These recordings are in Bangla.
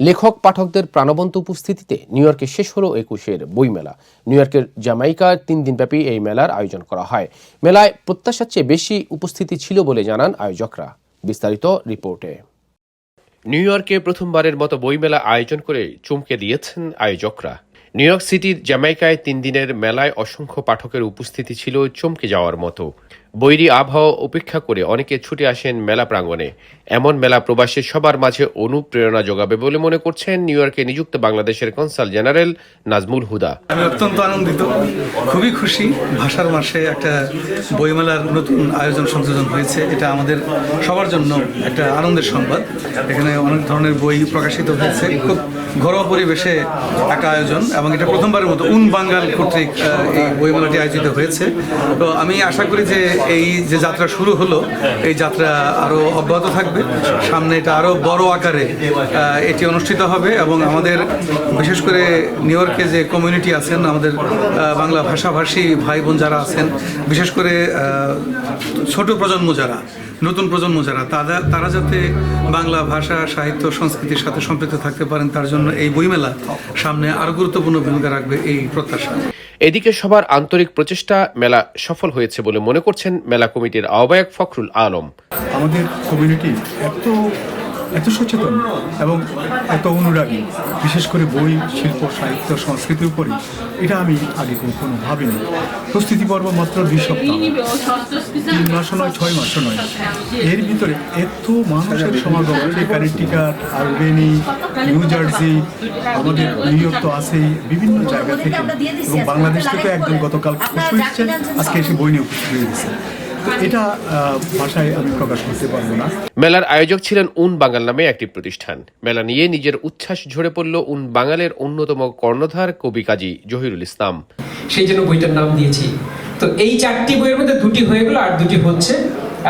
লেখক, পাঠকদের প্রাণবন্ত উপস্থিতিতে নিউ ইয়র্কে শেষ হলো একুশের বইমেলা। নিউ ইয়র্কের জামাইকার তিন দিনব্যাপী এই মেলার আয়োজন করা হয়। মেলায় প্রত্যাশার চেয়ে বেশি উপস্থিতি ছিল বলে জানান আয়োজকরা। বিস্তারিত রিপোর্টে। নিউ ইয়র্কে প্রথমবারের মতো বইমেলা আয়োজন করে চমকে দিয়েছেন আয়োজকরা। নিউ ইয়র্ক সিটির জ্যামাইকায় তিন দিনের মেলায় অসংখ্য পাঠকের উপস্থিতি ছিল চমকে যাওয়ার মতো। বৈরী আবহাওয়া উপেক্ষা করে অনেকে ছুটে আসেন মেলা প্রাঙ্গণে। এমন মেলা প্রবাসী সবার মাঝে অনুপ্রেরণা যোগাবে বলে মনে করছেন নিউ ইয়র্কে নিযুক্ত বাংলাদেশের কনসাল জেনারেল নাজমুল হুদা। আমি অত্যন্ত আনন্দিত, খুবই খুশি ভাষার মাসে একটা বইমেলার নতুন আয়োজন সংযোজন হয়েছে। এটা আমাদের সবার জন্য একটা আনন্দের সংবাদ। এখানে অনেক ধরনের বই প্রকাশিত হয়েছে। খুব ঘরোয়া পরিবেশে একটা আয়োজন এবং এটা প্রথমবারের মতো উন বাঙ্গাল কর্তৃক এই বইমেলাটি আয়োজিত হয়েছে। তো আমি আশা করি যে এই যে যাত্রা শুরু হলো এই যাত্রা আরও অব্যাহত থাকবে। সামনে এটা আরও বড় আকারে আহ, এটি অনুষ্ঠিত হবে এবং আমাদের বিশেষ করে নিউ ইয়র্কে যে কমিউনিটি আছেন আমাদের বাংলা ভাষাভাষী ভাই বোন যারা আছেন বিশেষ করে ছোট প্রজন্ম যারা নতুন প্রজন্ম যারা তারা তারা যাতে বাংলা ভাষা সাহিত্য সংস্কৃতির সাথে সম্পৃক্ত থাকতে পারেন তার জন্য এই বইমেলা সামনে আরও গুরুত্বপূর্ণ ভূমিকা রাখবে এই প্রত্যাশা। এদিকে সবার আন্তরিক প্রচেষ্টা মেলা সফল হয়েছে বলে মনে করছেন মেলা কমিটির আহ্বায়ক ফখরুল আলম। আমাদের কমিউনিটি এত এত সচেতন এবং এত অনুরাগী, বিশেষ করে বই, শিল্প, সাহিত্য, সংস্কৃতির উপরে এটা আমি আগে কখনো ভাবিনি। প্রস্তুতি পর্ব মাত্র দুই সপ্তাহ। তিন মাসও নয়, ছয় মাসও নয়। এর ভিতরে এত মানুষের সমাগম কানেকটিকাট আলবেনি নিউ জার্সি, আমাদের নিউ ইয়র্ক তো আছেই, বিভিন্ন জায়গা থেকে। এবং বাংলাদেশ থেকে একজন গতকাল আজকে এসে বই নিয়ে উপস্থিত হয়ে গেছে এটা ভাষায় আমি প্রকাশ করতে পারব না। মেলার আয়োজক ছিলেন উন বাঙাল নামে একটি প্রতিষ্ঠান। মেলা নিয়ে নিজের উচ্ছ্বাস ঝরে পড়ল উন বাঙালের অন্যতম কর্ণধার কবি কাজী জহিরুল ইসলাম। সেই জন্য বইটার নাম দিয়েছি। তো এই চারটি বইয়ের মধ্যে দুটি হয়ে গেল আর দুটি হচ্ছে।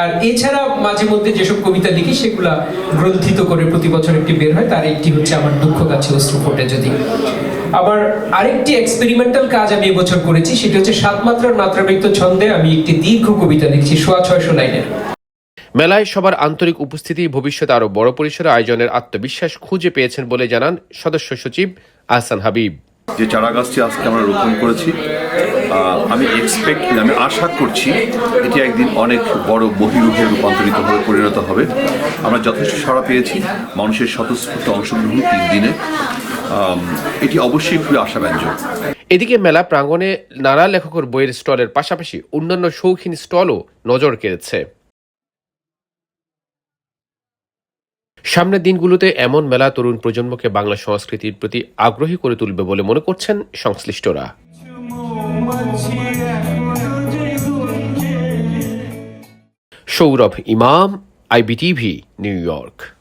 আর এছাড়া মাঝে মধ্যে যেসব কবিতা লিখি সেগুলা গ্রন্থিত করে প্রতি বছর একটি বের হয়। তার একটি হচ্ছে আমার দুঃখ কাছে অশ্রু ফোটে যদি। আবার আরেকটি এক্সপেরিমেন্টাল কাজ আমি এবছর করেছি সেটি হচ্ছে সাত মাত্রার মাত্রাবৃত্ত ছন্দে আমি একটি দীর্ঘ কবিতা লিখছি সোয়া ছয়শো লাইনের। মেলায় সবার আন্তরিক উপস্থিতি ভবিষ্যতে আরও বড় পরিসরে আয়োজনের আত্মবিশ্বাস খুঁজে পেয়েছেন বলে জানান সদস্য সচিব আহসান হাবিব। যে চারা গাছটি আজকে আমরা রোপণ করেছি আহ, আমি এক্সপেক্ট আমি আশা করছি এটি একদিন অনেক বড় বহিরুহে রূপান্তরিত হয়ে পরিণত হবে। আমরা যথেষ্ট সাড়া পেয়েছি মানুষের স্বতঃস্ফূর্ত অংশগ্রহণ তিন দিনে। এটি অবশ্যই খুবই আশাব্যঞ্জক। এদিকে মেলা প্রাঙ্গণে নানা লেখকের বইয়ের স্টলের পাশাপাশি অন্যান্য শৌখিন স্টলও নজর কেড়েছে। সামনের দিনগুলোতে এমন মেলা তরুণ প্রজন্মকে বাংলা সংস্কৃতির প্রতি আগ্রহী করে তুলবে বলে মনে করছেন সংশ্লিষ্টরা। সৌরভ ইমাম, আইবিটিভি, নিউ ইয়র্ক।